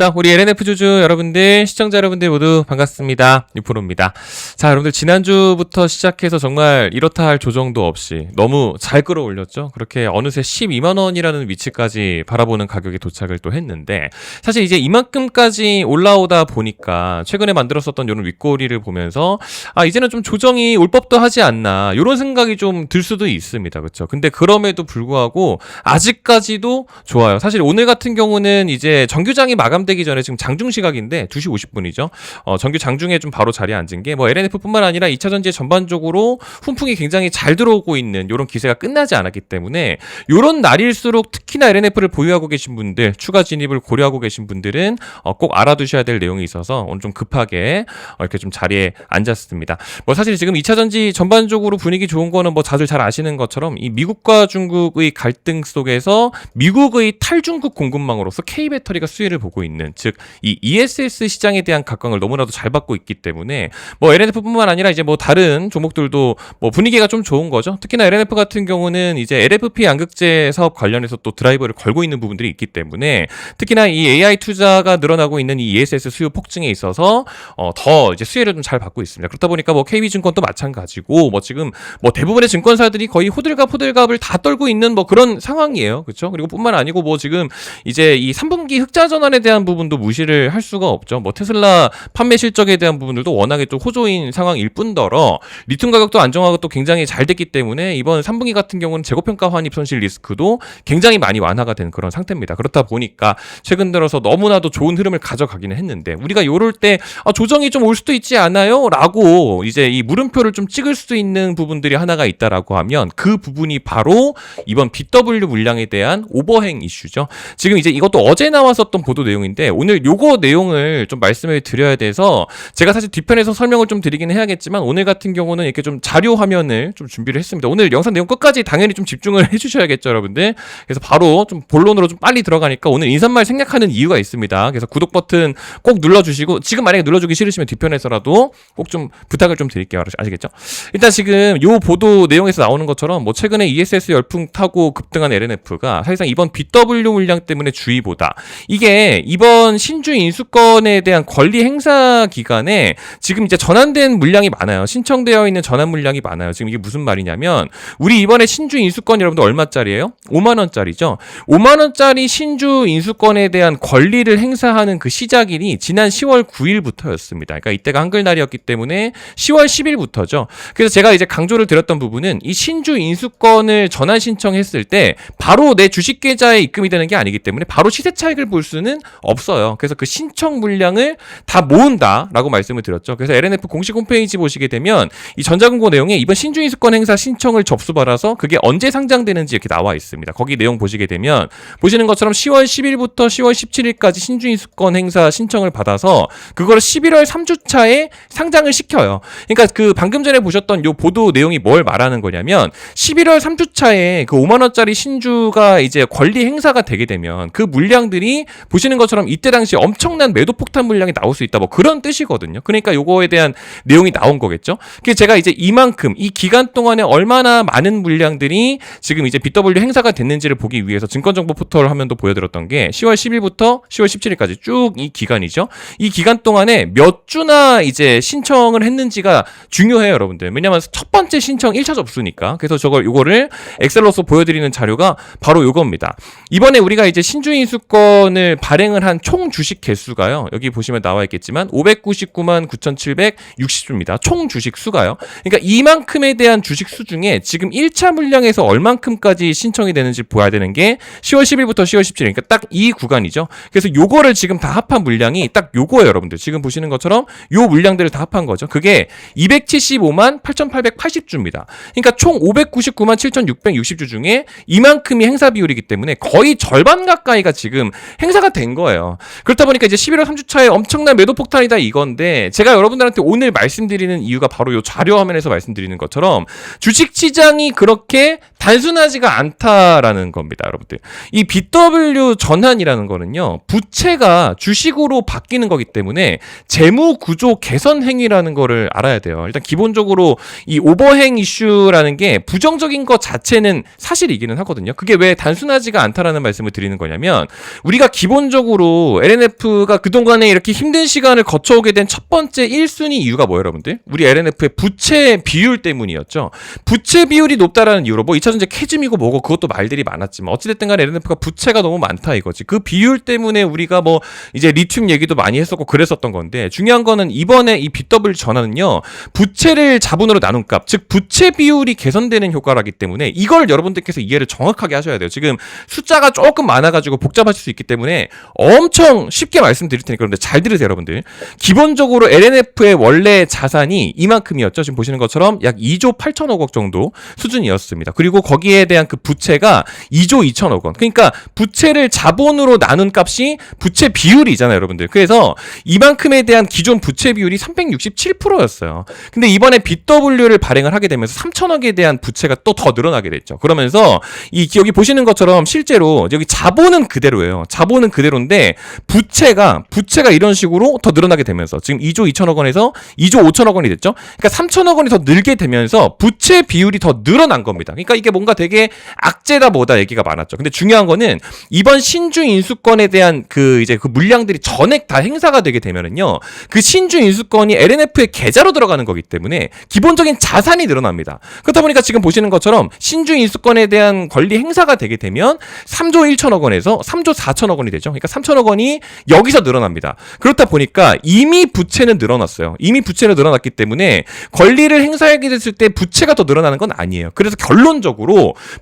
자, 우리 LNF 주주 여러분들, 시청자 여러분들 모두 반갑습니다. 유프로입니다. 자, 여러분들 지난주부터 시작해서 정말 이렇다 할 조정도 없이 너무 잘 끌어올렸죠. 그렇게 어느새 12만 원이라는 위치까지 바라보는 가격에 도착을 또 했는데 사실 이제 이만큼까지 올라오다 보니까 최근에 만들었었던 이런 윗꼬리를 보면서 아, 이제는 좀 조정이 올 법도 하지 않나. 이런 생각이 좀 들 수도 있습니다. 그렇죠? 근데 그럼에도 불구하고 아직까지도 좋아요. 사실 오늘 같은 경우는 이제 정규장이 마감되 기 전에 지금 장중 시각인데 2시 50분이죠. 어, 정규 장중에 좀 바로 자리에 앉은 게 뭐 LNF뿐만 아니라 2차 전지에 전반적으로 훈풍이 굉장히 잘 들어오고 있는 이런 기세가 끝나지 않았기 때문에 이런 날일수록 특히나 LNF를 보유하고 계신 분들 추가 진입을 고려하고 계신 분들은 어, 꼭 알아두셔야 될 내용이 있어서 오늘 좀 급하게 어, 이렇게 좀 자리에 앉았습니다. 뭐 사실 지금 2차 전지 전반적으로 분위기 좋은 거는 뭐 다들 잘 아시는 것처럼 이 미국과 중국의 갈등 속에서 미국의 탈중국 공급망으로서 K 배터리가 수혜를 보고 있는 즉 이 ESS 시장에 대한 각광을 너무나도 잘 받고 있기 때문에 뭐 LNF뿐만 아니라 이제 뭐 다른 종목들도 뭐 분위기가 좀 좋은 거죠. 특히나 LNF 같은 경우는 이제 LFP 양극재 사업 관련해서 또 드라이버를 걸고 있는 부분들이 있기 때문에 특히나 이 AI 투자가 늘어나고 있는 이 ESS 수요 폭증에 있어서 어, 더 이제 수혜를 좀 잘 받고 있습니다. 그렇다 보니까 뭐 KB증권도 마찬가지고 뭐 지금 뭐 대부분의 증권사들이 거의 호들갑 호들갑을 다 떨고 있는 뭐 그런 상황이에요. 그렇죠? 그리고 뿐만 아니고 뭐 지금 이제 이 3분기 흑자 전환에 대한 부분도 무시를 할 수가 없죠. 뭐 테슬라 판매 실적에 대한 부분들도 워낙에 또 호조인 상황일 뿐더러 리튬 가격도 안정화가 또 굉장히 잘 됐기 때문에 이번 3분기 같은 경우는 재고 평가 환입 손실 리스크도 굉장히 많이 완화가 된 그런 상태입니다. 그렇다 보니까 최근 들어서 너무나도 좋은 흐름을 가져가기는 했는데 우리가 요럴 때 아, 조정이 좀 올 수도 있지 않아요? 라고 이제 이 물음표를 좀 찍을 수 있는 부분들이 하나가 있다라고 하면 그 부분이 바로 이번 BW 물량에 대한 오버행 이슈죠. 지금 이제 이것도 어제 나왔었던 보도 내용인데 오늘 요거 내용을 좀 말씀을 드려야 돼서 제가 사실 뒤편에서 설명을 좀 드리긴 해야겠지만 오늘 같은 경우는 이렇게 좀 자료 화면을 좀 준비를 했습니다. 오늘 영상 내용 끝까지 당연히 좀 집중을 해주셔야겠죠, 여러분들. 그래서 바로 좀 본론으로 좀 빨리 들어가니까 오늘 인사말 생략하는 이유가 있습니다. 그래서 구독 버튼 꼭 눌러주시고 지금 만약에 눌러주기 싫으시면 뒤편에서라도 꼭 좀 부탁을 좀 드릴게요. 아시겠죠? 일단 지금 요 보도 내용에서 나오는 것처럼 뭐 최근에 ESS 열풍 타고 급등한 LNF가 사실상 이번 BW 물량 때문에 주의보다 이게 이번 신주 인수권에 대한 권리 행사 기간에 지금 이제 전환된 물량이 많아요. 신청되어 있는 전환 물량이 많아요. 지금 이게 무슨 말이냐면 우리 이번에 신주 인수권 여러분들 얼마짜리예요? 5만 원짜리죠. 5만 원짜리 신주 인수권에 대한 권리를 행사하는 그 시작일이 지난 10월 9일부터였습니다. 그러니까 이때가 한글날이었기 때문에 10월 10일부터죠. 그래서 제가 이제 강조를 드렸던 부분은 이 신주 인수권을 전환 신청했을 때 바로 내 주식 계좌에 입금이 되는 게 아니기 때문에 바로 시세 차익을 볼 수는 없어요. 그래서 그 신청 물량을 다 모은다라고 말씀을 드렸죠. 그래서 LNF 공식 홈페이지 보시게 되면 이 전자금고 내용에 이번 신주 인수권 행사 신청을 접수받아서 그게 언제 상장되는지 이렇게 나와 있습니다. 거기 내용 보시게 되면 보시는 것처럼 10월 10일부터 10월 17일까지 신주 인수권 행사 신청을 받아서 그거를 11월 3주차에 상장을 시켜요. 그러니까 그 방금 전에 보셨던 요 보도 내용이 뭘 말하는 거냐면 11월 3주차에 그 5만 원짜리 신주가 이제 권리 행사가 되게 되면 그 물량들이 보시는 것처럼 이때 당시 엄청난 매도 폭탄 물량이 나올 수 있다 뭐 그런 뜻이거든요. 그러니까 요거에 대한 내용이 나온 거겠죠. 그래서 제가 이제 이만큼 이 기간 동안에 얼마나 많은 물량들이 지금 이제 BW 행사가 됐는지를 보기 위해서 증권정보 포털 화면도 보여드렸던 게 10월 10일부터 10월 17일까지 쭉 이 기간이죠. 이 기간 동안에 몇 주나 이제 신청을 했는지가 중요해요, 여러분들. 왜냐면 첫 번째 신청 1차 접수니까. 그래서 저걸 요거를 엑셀로서 보여드리는 자료가 바로 요겁니다. 이번에 우리가 이제 신주인수권을 발행을 한총 주식 개수가요. 여기 보시면 나와 있겠지만 599만 9,760주입니다. 총 주식 수가요. 그러니까 이만큼에 대한 주식 수 중에 지금 1차 물량에서 얼만큼까지 신청이 되는지 보아야 되는 게 10월 10일부터 10월 17일. 그러니까 딱 이 구간이죠. 그래서 요거를 지금 다 합한 물량이 딱 요거예요, 여러분들. 지금 보시는 것처럼 요 물량들을 다 합한 거죠. 그게 275만 8,880주입니다. 그러니까 총 599만 7,660주 중에 이만큼이 행사 비율이기 때문에 거의 절반 가까이가 지금 행사가 된 거예요. 그렇다 보니까 이제 11월 3주차에 엄청난 매도 폭탄이다 이건데 제가 여러분들한테 오늘 말씀드리는 이유가 바로 요 자료 화면에서 말씀드리는 것처럼 주식 시장이 그렇게 단순하지가 않다라는 겁니다, 여러분들. 이 BW 전환이라는 거는요, 부채가 주식으로 바뀌는 거기 때문에 재무 구조 개선 행위라는 거를 알아야 돼요. 일단 기본적으로 이 오버행 이슈라는 게 부정적인 것 자체는 사실이기는 하거든요. 그게 왜 단순하지가 않다라는 말씀을 드리는 거냐면 우리가 기본적으로 LNF가 그동안에 이렇게 힘든 시간을 거쳐오게 된 첫 번째 1순위 이유가 뭐예요, 여러분들? 우리 LNF의 부채 비율 때문이었죠. 부채 비율이 높다라는 이유로 뭐 2차 전지 캐즘이고 뭐고 그것도 말들이 많았지만 어찌됐든 간에 LNF가 부채가 너무 많다 이거지. 그 비율 때문에 우리가 뭐 이제 리튬 얘기도 많이 했었고 그랬었던 건데 중요한 거는 이번에 이 BW 전환은요. 부채를 자본으로 나눈 값, 즉 부채 비율이 개선되는 효과라기 때문에 이걸 여러분들께서 이해를 정확하게 하셔야 돼요. 지금 숫자가 조금 많아가지고 복잡하실 수 있기 때문에 엄청 쉽게 말씀드릴 테니까 그런데 잘 들으세요, 여러분들. 기본적으로 LNF의 원래 자산이 이만큼이었죠. 지금 보시는 것처럼 약 2조 8천억 원 정도 수준이었습니다. 그리고 거기에 대한 그 부채가 2조 2천억 원. 그러니까 부채를 자본으로 나눈 값이 부채 비율이잖아요, 여러분들. 그래서 이만큼에 대한 기존 부채 비율이 367%였어요. 근데 이번에 BW를 발행을 하게 되면서 3천억에 대한 부채가 또 더 늘어나게 됐죠. 그러면서 이 여기 보시는 것처럼 실제로 여기 자본은 그대로예요. 자본은 그대로인데 부채가 부채가 이런 식으로 더 늘어나게 되면서 지금 2조 2천억 원에서 2조 5천억 원이 됐죠. 그러니까 3천억 원이 더 늘게 되면서 부채 비율이 더 늘어난 겁니다. 그러니까 이게 뭔가 되게 악재다 뭐다 얘기가 많았죠. 근데 중요한 거는 이번 신주 인수권에 대한 그 이제 그 물량들이 전액 다 행사가 되게 되면은요. 그 신주 인수권이 LNF의 계좌로 들어가는 거기 때문에 기본적인 자산이 늘어납니다. 그렇다 보니까 지금 보시는 것처럼 신주 인수권에 대한 권리 행사가 되게 되면 3조 1천억 원에서 3조 4천억 원이 되죠. 그러니까 3천억 원이 여기서 늘어납니다. 그렇다 보니까 이미 부채는 늘어났어요. 이미 부채는 늘어났기 때문에 권리를 행사하게 됐을 때 부채가 더 늘어나는 건 아니에요. 그래서 결론적으로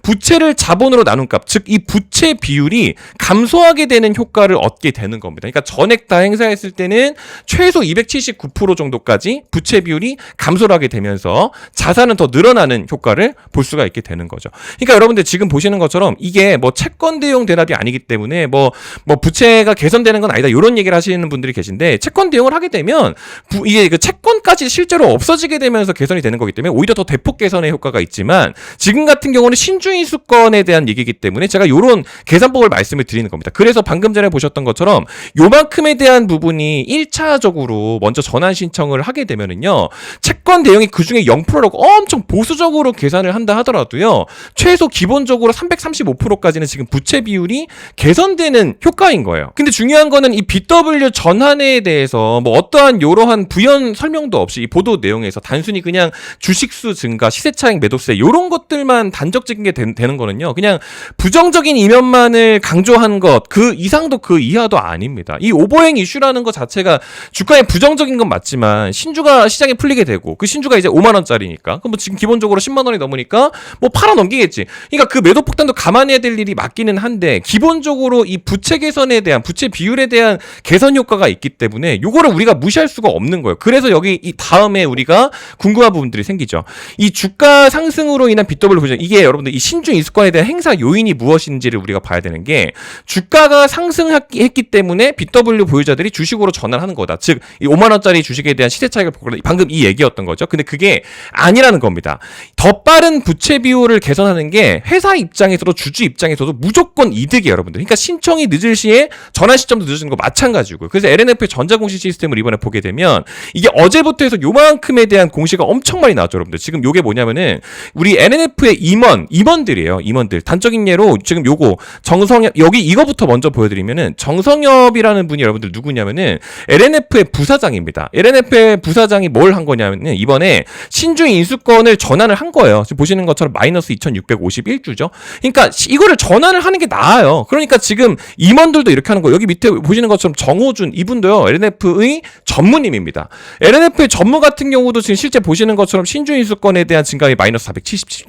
부채를 자본으로 나눈 값, 즉 이 부채 비율이 감소하게 되는 효과를 얻게 되는 겁니다. 그러니까 전액 다 행사했을 때는 최소 279% 정도까지 부채 비율이 감소를 하게 되면서 자산은 더 늘어나는 효과를 볼 수가 있게 되는 거죠. 그러니까 여러분들 지금 보시는 것처럼 이게 뭐 채권 대용 대납이 아니기 때문에 뭐, 뭐 부채가 개선되는 건 아니다. 이런 얘기를 하시는 분들이 계신데 채권 대용을 하게 되면 부, 이게 그 채권까지 실제로 없어지게 되면서 개선이 되는 거기 때문에 오히려 더 대폭 개선의 효과가 있지만 지금 같은 경우는 신주인수권에 대한 얘기이기 때문에 제가 이런 계산법을 말씀을 드리는 겁니다. 그래서 방금 전에 보셨던 것처럼 요만큼에 대한 부분이 1차적으로 먼저 전환 신청을 하게 되면은요. 채권 대용이 그 중에 0%라고 엄청 보수적으로 계산을 한다 하더라도요. 최소 기본적으로 335%까지는 지금 부채 비율이 개선되는 효과인 거예요. 근데 중요한 거는 이 BW 전환에 대해서 뭐 어떠한 요러한 부연 설명도 없이 이 보도 내용에서 단순히 그냥 주식수 증가, 시세 차익 매도세 요런 것들만 단적적인 게 되, 는 거는요. 그냥 부정적인 이면만을 강조한 것 그 이상도 그 이하도 아닙니다. 이 오버행 이슈라는 것 자체가 주가에 부정적인 건 맞지만 신주가 시장에 풀리게 되고 그 신주가 이제 5만 원짜리니까 그럼 뭐 지금 기본적으로 10만 원이 넘으니까 뭐 팔아 넘기겠지. 그러니까 그 매도 폭탄도 감안해야 될 일이 맞기는 한데 기본적으로 이 부채 개선에 대한 부채 비율에 대한 개선 효과가 있기 때문에 요거를 우리가 무시할 수가 없는 거예요. 그래서 여기 이 다음에 우리가 궁금한 부분들이 생기죠. 이 주가 상승으로 인한 BW 보죠. 이게 여러분들 이 신주 인수권에 대한 행사 요인이 무엇인지를 우리가 봐야 되는 게 주가가 상승했기 때문에 BW 보유자들이 주식으로 전환하는 거다. 즉, 이 5만 원짜리 주식에 대한 시세 차익을 보고 방금 이 얘기였던 거죠. 근데 그게 아니라는 겁니다. 더 빠른 부채 비율을 개선하는 게 회사 입장에서도 주주 입장에서도 무조건 이득이에요, 여러분들. 그러니까 신청이 늦을 시에 전환 시점도 늦어지는 거 마찬가지고요. 그래서 LNF의 전자공시 시스템을 이번에 보게 되면 이게 어제부터 해서 요만큼에 대한 공시가 엄청 많이 나왔죠, 여러분들. 지금 요게 뭐냐면은 우리 LNF의 임 원, 임원들이에요, 임원들. 단적인 예로 지금 요거 정성엽 여기 이거부터 먼저 보여드리면은 정성엽이라는 분이 여러분들 누구냐면은 LNF의 부사장입니다. LNF의 부사장이 뭘 한 거냐면은 이번에 신주 인수권을 전환을 한 거예요. 지금 보시는 것처럼 마이너스 2,651주죠. 그러니까 이거를 전환을 하는 게 나아요. 그러니까 지금 임원들도 이렇게 하는 거예요. 여기 밑에 보시는 것처럼 정호준 이분도요. LNF의 전무님입니다. LNF의 전무 같은 경우도 지금 실제 보시는 것처럼 신주 인수권에 대한 증가율이 마이너스 477,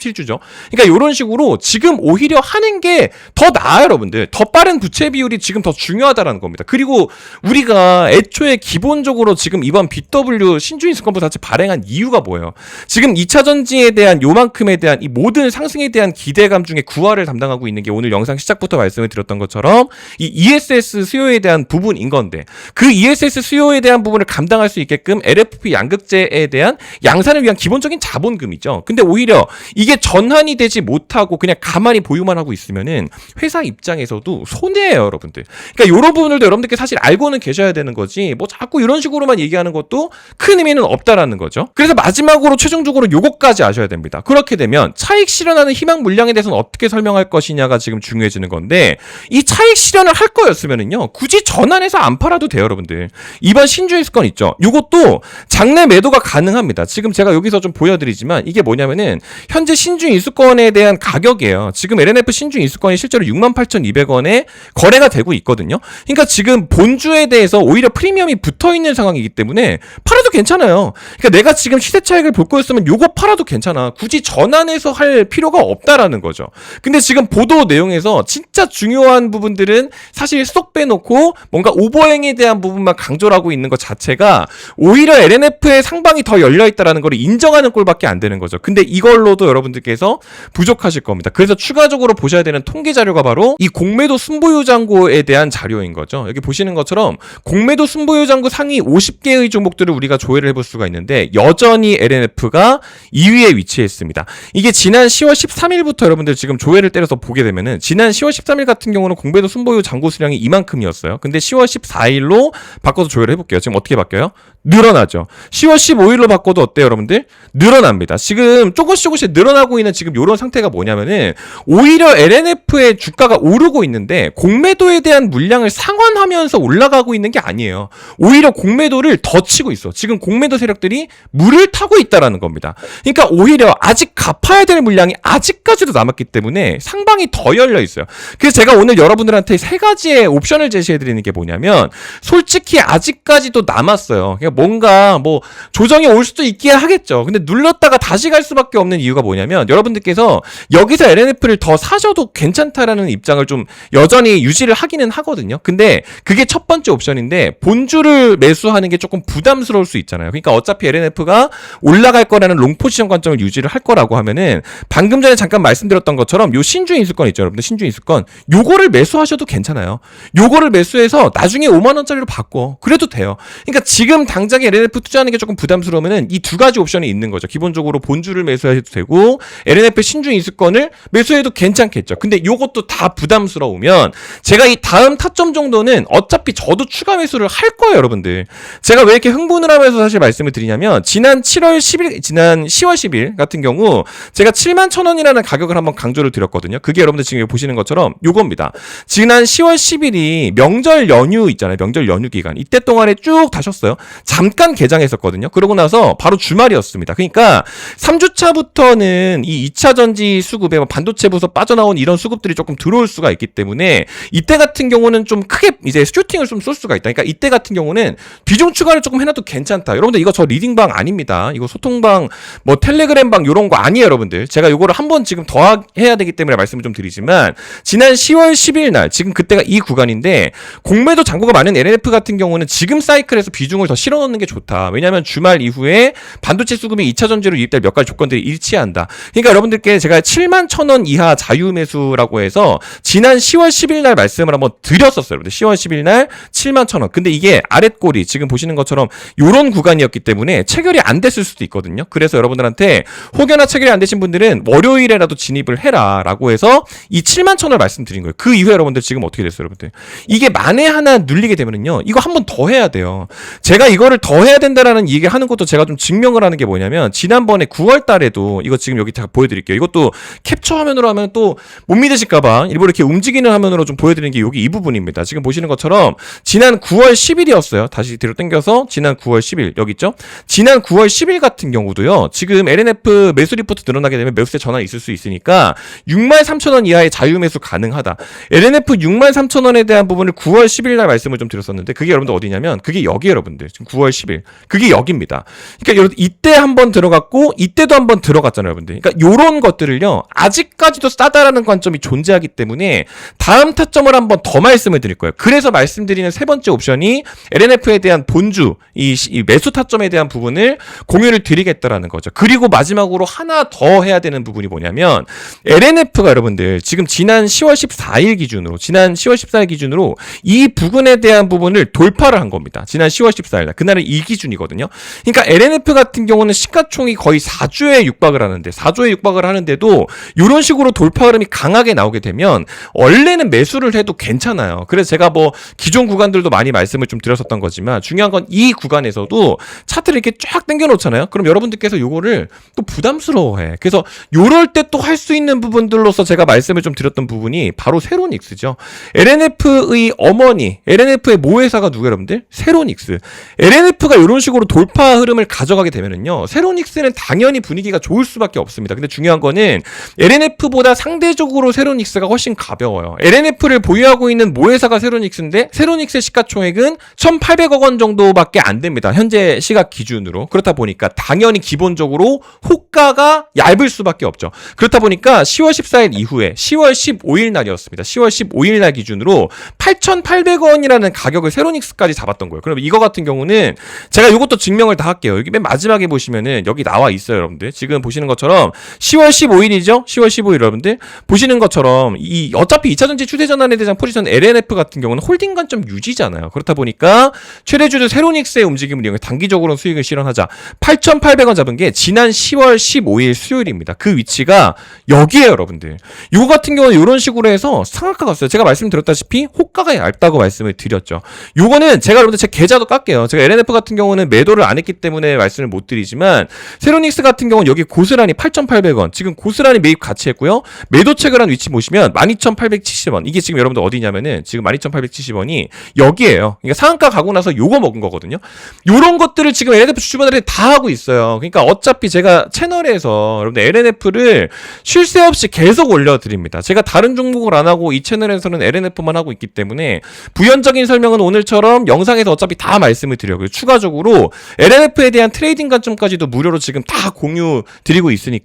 487주죠. 그러니까 이런 식으로 지금 오히려 하는 게 더 나아요, 여러분들. 더 빠른 부채 비율이 지금 더 중요하다라는 겁니다. 그리고 우리가 애초에 기본적으로 지금 이번 BW 신주인수권부 자체 발행한 이유가 뭐예요? 지금 2차 전지에 대한 요만큼에 대한 이 모든 상승에 대한 기대감 중에 구화를 담당하고 있는 게 오늘 영상 시작부터 말씀을 드렸던 것처럼 이 ESS 수요에 대한 부분인 건데 그 ESS 수요에 대한 부분을 감당할 수 있게끔 LFP 양극재에 대한 양산을 위한 기본적인 자본금이죠. 근데 오히려 이게 이게 전환이 되지 못하고 그냥 가만히 보유만 하고 있으면은 회사 입장에서도 손해예요, 여러분들. 그러니까 이런 부분들도 여러분들께 사실 알고는 계셔야 되는 거지. 뭐 자꾸 이런 식으로만 얘기하는 것도 큰 의미는 없다라는 거죠. 그래서 마지막으로 최종적으로 요것까지 아셔야 됩니다. 그렇게 되면 차익 실현하는 희망 물량에 대해서는 어떻게 설명할 것이냐가 지금 중요해지는 건데 이 차익 실현을 할 거였으면은요. 굳이 전환해서 안 팔아도 돼요, 여러분들. 이번 신주익권 있죠. 요것도 장내 매도가 가능합니다. 지금 제가 여기서 좀 보여드리지만 이게 뭐냐면은 현재 신주 인수권에 대한 가격이에요. 지금 LNF 신주 인수권이 실제로 68,200원에 거래가 되고 있거든요. 그러니까 지금 본주에 대해서 오히려 프리미엄이 붙어 있는 상황이기 때문에 팔아도 괜찮아요. 그러니까 내가 지금 시세 차익을 볼 거였으면 요거 팔아도 괜찮아. 굳이 전환해서 할 필요가 없다라는 거죠. 근데 지금 보도 내용에서 진짜 중요한 부분들은 사실 쏙 빼놓고 뭔가 오버행에 대한 부분만 강조를 하고 있는 것 자체가 오히려 LNF의 상방이 더 열려 있다라는 걸 인정하는 꼴밖에 안 되는 거죠. 근데 이걸로도 여러분 들께서 부족하실 겁니다. 그래서 추가적으로 보셔야 되는 통계 자료가 바로 이 공매도 순보유 잔고에 대한 자료인 거죠. 여기 보시는 것처럼 공매도 순보유 잔고 상위 50개의 종목들을 우리가 조회를 해볼 수가 있는데 여전히 LNF가 2위에 위치했습니다. 이게 지난 10월 13일부터 여러분들 지금 조회를 때려서 보게 되면은 지난 10월 13일 같은 경우는 공매도 순보유 잔고 수량이 이만큼이었어요. 근데 10월 14일로 바꿔서 조회를 해볼게요. 지금 어떻게 바뀌어요? 늘어나죠. 10월 15일로 바꿔도 어때요, 여러분들? 늘어납니다. 지금 조금씩 조금씩 늘어나 고 있는 지금 이런 상태가 뭐냐면은 오히려 LNF의 주가가 오르고 있는데 공매도에 대한 물량을 상환하면서 올라가고 있는 게 아니에요. 오히려 공매도를 더 치고 있어. 지금 공매도 세력들이 물을 타고 있다라는 겁니다. 그러니까 오히려 아직 갚아야 될 물량이 아직까지도 남았기 때문에 상방이 더 열려 있어요. 그래서 제가 오늘 여러분들한테 세 가지의 옵션을 제시해 드리는 게 뭐냐면 솔직히 아직까지도 남았어요. 그러니까 뭔가 뭐 조정이 올 수도 있긴 하겠죠. 근데 눌렀다가 다시 갈 수밖에 없는 이유가 뭐냐면 여러분들께서 여기서 LNF를 더 사셔도 괜찮다라는 입장을 좀 여전히 유지를 하기는 하거든요. 근데 그게 첫 번째 옵션인데 본주를 매수하는 게 조금 부담스러울 수 있잖아요. 그러니까 어차피 LNF가 올라갈 거라는 롱 포지션 관점을 유지를 할 거라고 하면은 방금 전에 잠깐 말씀드렸던 것처럼 요 신주 인수권 있죠, 여러분들 신주 인수권 요거를 매수하셔도 괜찮아요. 요거를 매수해서 나중에 5만 원짜리로 바꿔 그래도 돼요. 그러니까 지금 당장에 LNF 투자하는 게 조금 부담스러우면은 이 두 가지 옵션이 있는 거죠. 기본적으로 본주를 매수해도 되고 LNF 신주 인수권을 매수해도 괜찮겠죠. 근데 요것도 다 부담스러우면 제가 이 다음 타점 정도는 어차피 저도 추가 매수를 할 거예요, 여러분들. 제가 왜 이렇게 흥분을 하면서 사실 말씀을 드리냐면 지난 7월 10일 지난 10월 10일 같은 경우 제가 7만 천 원이라는 가격을 한번 강조를 드렸거든요. 그게 여러분들 지금 보시는 것처럼 요겁니다. 지난 10월 10일이 명절 연휴 있잖아요. 명절 연휴 기간. 이때 동안에 쭉 다셨어요. 잠깐 개장했었거든요. 그러고 나서 바로 주말이었습니다. 그러니까 3주차부터는 이 2차 전지 수급에 뭐 반도체 부서 빠져나온 이런 수급들이 조금 들어올 수가 있기 때문에 이때 같은 경우는 좀 크게 이제 슈팅을 좀 쏠 수가 있다. 그러니까 이때 같은 경우는 비중 추가를 조금 해놔도 괜찮다. 여러분들 이거 저 리딩방 아닙니다. 이거 소통방, 뭐 텔레그램방 요런 거 아니에요, 여러분들. 제가 요거를 한 번 지금 더 해야 되기 때문에 말씀을 좀 드리지만 지난 10월 10일 날 지금 그때가 이 구간인데 공매도 잔고가 많은 LNF 같은 경우는 지금 사이클에서 비중을 더 실어 넣는 게 좋다. 왜냐하면 주말 이후에 반도체 수급이 2차 전지로 유입될 몇 가지 조건들이 일치한다. 그러니까 여러분들께 제가 7만 천 원 이하 자유 매수라고 해서 지난 10월 10일 날 말씀을 한번 드렸었어요. 여러분들 10월 10일 날 7만 천 원. 근데 이게 아랫골이 지금 보시는 것처럼 요런 구간이었기 때문에 체결이 안 됐을 수도 있거든요. 그래서 여러분들한테 혹여나 체결이 안 되신 분들은 월요일에라도 진입을 해라라고 해서 이 7만 천 원을 말씀드린 거예요. 그 이후에 여러분들 지금 어떻게 됐어요, 여러분들? 이게 만에 하나 눌리게 되면은요. 이거 한 번 더 해야 돼요. 제가 이거를 더 해야 된다라는 얘기를 하는 것도 제가 좀 증명을 하는 게 뭐냐면 지난번에 9월 달에도 이거 지금 여기 다 보여드릴게요. 이것도 캡처 화면으로 하면 또 못 믿으실까봐 일부러 이렇게 움직이는 화면으로 좀 보여드리는 게 여기 이 부분입니다. 지금 보시는 것처럼 지난 9월 10일이었어요. 다시 뒤로 당겨서 지난 9월 10일 여기 있죠? 지난 9월 10일 같은 경우도요. 지금 LNF 매수 리포트 늘어나게 되면 매수세 전환이 있을 수 있으니까 6만 3천 원 이하의 자유 매수 가능하다. LNF 6만 3천 원에 대한 부분을 9월 10일 날 말씀을 좀 드렸었는데 그게 여러분들 어디냐면 그게 여기 여러분들 지금 9월 10일 그게 여기입니다. 그러니까 이때 한번 들어갔고 이때도 한번 들어갔잖아요, 여러분들. 그러니까 요런 것들을요. 아직까지도 싸다라는 관점이 존재하기 때문에 다음 타점을 한번 더 말씀을 드릴 거예요. 그래서 말씀드리는 세 번째 옵션이 LNF에 대한 본주 이, 시- 이 매수 타점에 대한 부분을 공유를 드리겠다라는 거죠. 그리고 마지막으로 하나 더 해야 되는 부분이 뭐냐면 LNF가 여러분들 지금 지난 10월 14일 기준으로 지난 10월 14일 기준으로 이 부분에 대한 부분을 돌파를 한 겁니다. 지난 10월 14일 날 그날은 이 기준이거든요. 그러니까 LNF 같은 경우는 시가총이 거의 4주에 육박을 하는데 4조에 육박을 하는데도 이런 식으로 돌파 흐름이 강하게 나오게 되면 원래는 매수를 해도 괜찮아요. 그래서 제가 뭐 기존 구간들도 많이 말씀을 좀 드렸었던 거지만 중요한 건 이 구간에서도 차트를 이렇게 쫙 당겨 놓잖아요. 그럼 여러분들께서 요거를 또 부담스러워해. 그래서 요럴 때 또 할 수 있는 부분들로서 제가 말씀을 좀 드렸던 부분이 바로 세로닉스죠. LNF의 어머니, LNF의 모회사가 누구 여러분들? 세로닉스. LNF가 이런 식으로 돌파 흐름을 가져가게 되면은요. 세로닉스는 당연히 분위기가 좋을 수밖에 없 습니다. 근데 중요한 거는 LNF보다 상대적으로 세로닉스가 훨씬 가벼워요. LNF를 보유하고 있는 모회사가 세로닉스인데 세로닉스의 시가총액은 1,800억 원 정도밖에 안 됩니다. 현재 시각 기준으로. 그렇다 보니까 당연히 기본적으로 호가가 얇을 수밖에 없죠. 그렇다 보니까 10월 14일 이후에 10월 15일 날이었습니다. 10월 15일 날 기준으로 8,800원이라는 가격을 세로닉스까지 잡았던 거예요. 그럼 이거 같은 경우는 제가 이것도 증명을 다 할게요. 여기 맨 마지막에 보시면은 여기 나와 있어요, 여러분들. 지금 보시는 것처럼 10월 15일이죠? 10월 15일 여러분들. 보시는 것처럼 이 어차피 2차 전지 추세 전환에 대한 포지션 LNF 같은 경우는 홀딩 관점 유지잖아요. 그렇다 보니까 최대주주 세로닉스의 움직임을 이용해 단기적으로 수익을 실현하자. 8,800원 잡은 게 지난 10월 15일 수요일입니다. 그 위치가 여기에요, 여러분들. 이거 같은 경우는 이런 식으로 해서 상한가 갔어요. 제가 말씀드렸다시피 호가가 얇다고 말씀을 드렸죠. 요거는 제가 여러분들 제 계좌도 깎게요. 제가 LNF 같은 경우는 매도를 안 했기 때문에 말씀을 못 드리지만 세로닉스 같은 경우는 여기 고스란히 8,800원. 지금 고스란히 매입 같이 했고요. 매도책을 한 위치 보시면 12,870원. 이게 지금 여러분들 어디냐면은 지금 12,870원이 여기에요. 그러니까 상한가 가고 나서 요거 먹은 거거든요. 요런 것들을 지금 LNF 주주분들이 다 하고 있어요. 그러니까 어차피 제가 채널에서 여러분들 LNF를 쉴 새 없이 계속 올려드립니다. 제가 다른 종목을 안 하고 이 채널에서는 LNF만 하고 있기 때문에 부연적인 설명은 오늘처럼 영상에서 어차피 다 말씀을 드려요. 추가적으로 LNF에 대한 트레이딩 관점까지도 무료로 지금 다 공유 드리고 있으니까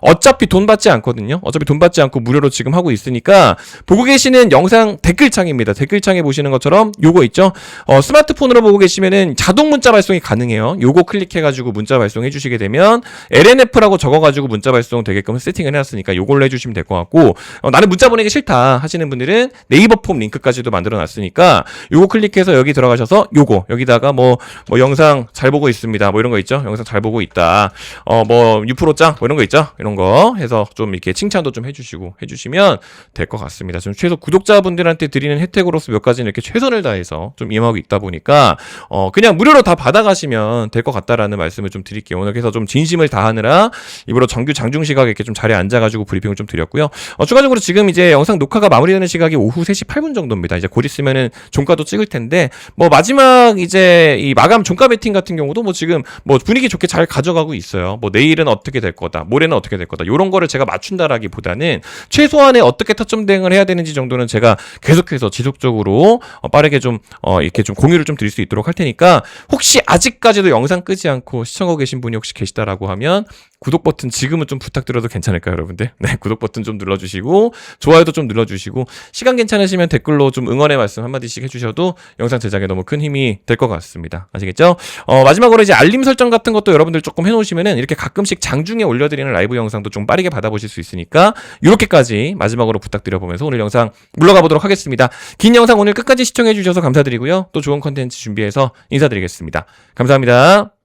어차피 돈 받지 않거든요. 어차피 돈 받지 않고 무료로 지금 하고 있으니까 보고 계시는 영상 댓글창입니다. 댓글창에 보시는 것처럼 요거 있죠. 어, 스마트폰으로 보고 계시면은 자동 문자 발송이 가능해요. 요거 클릭해가지고 문자 발송해 주시게 되면 LNF라고 적어가지고 문자 발송 되게끔 세팅을 해놨으니까 요걸로 해주시면 될 것 같고 어, 나는 문자 보내기 싫다 하시는 분들은 네이버 폼 링크까지도 만들어놨으니까 요거 클릭해서 여기 들어가셔서 요거 여기다가 뭐, 뭐 영상 잘 보고 있습니다. 뭐 이런 거 있죠. 영상 잘 보고 있다. 어뭐 6%짱 뭐 이런 거 있죠. 이런 거 해서 좀 이렇게 칭찬도 좀 해주시고 해주시면 될 것 같습니다. 좀 최소 구독자분들한테 드리는 혜택으로서 몇 가지는 이렇게 최선을 다해서 좀 임하고 있다 보니까 어 그냥 무료로 다 받아가시면 될 것 같다라는 말씀을 좀 드릴게요. 오늘 그래서 좀 진심을 다하느라 일부러 정규 장중 시각에 이렇게 좀 자리에 앉아가지고 브리핑을 좀 드렸고요. 어, 추가적으로 지금 이제 영상 녹화가 마무리되는 시각이 오후 3시 8분 정도입니다. 이제 곧 있으면은 종가도 찍을 텐데 뭐 마지막 이제 이 마감 종가 베팅 같은 경우도 뭐 지금 뭐 분위기 좋게 잘 가져가고 있어요. 뭐 내일은 어떻게 될 거다, 모레는 어떻게 될 거다. 이런 거를 제가 맞춘다라기보다는 최소한의 어떻게 타점 대응을 해야 되는지 정도는 제가 계속해서 지속적으로 어, 빠르게 좀 어, 이렇게 좀 공유를 좀 드릴 수 있도록 할 테니까 혹시 아직까지도 영상 끄지 않고 시청하고 계신 분이 혹시 계시다라고 하면 구독 버튼 지금은 좀 부탁드려도 괜찮을까요, 여러분들? 네, 구독 버튼 좀 눌러주시고 좋아요도 좀 눌러주시고 시간 괜찮으시면 댓글로 좀 응원의 말씀 한마디씩 해주셔도 영상 제작에 너무 큰 힘이 될 것 같습니다. 아시겠죠? 어, 마지막으로 이제 알림 설정 같은 것도 여러분들 조금 해놓으시면은 이렇게 가끔씩 장중에 올려드리는 라이브 영상도 좀 빠르게 받아보실 수 있으니까 이렇게까지 마지막으로 부탁드려보면서 오늘 영상 물러가 보도록 하겠습니다. 긴 영상 오늘 끝까지 시청해주셔서 감사드리고요. 또 좋은 컨텐츠 준비해서 인사드리겠습니다. 감사합니다.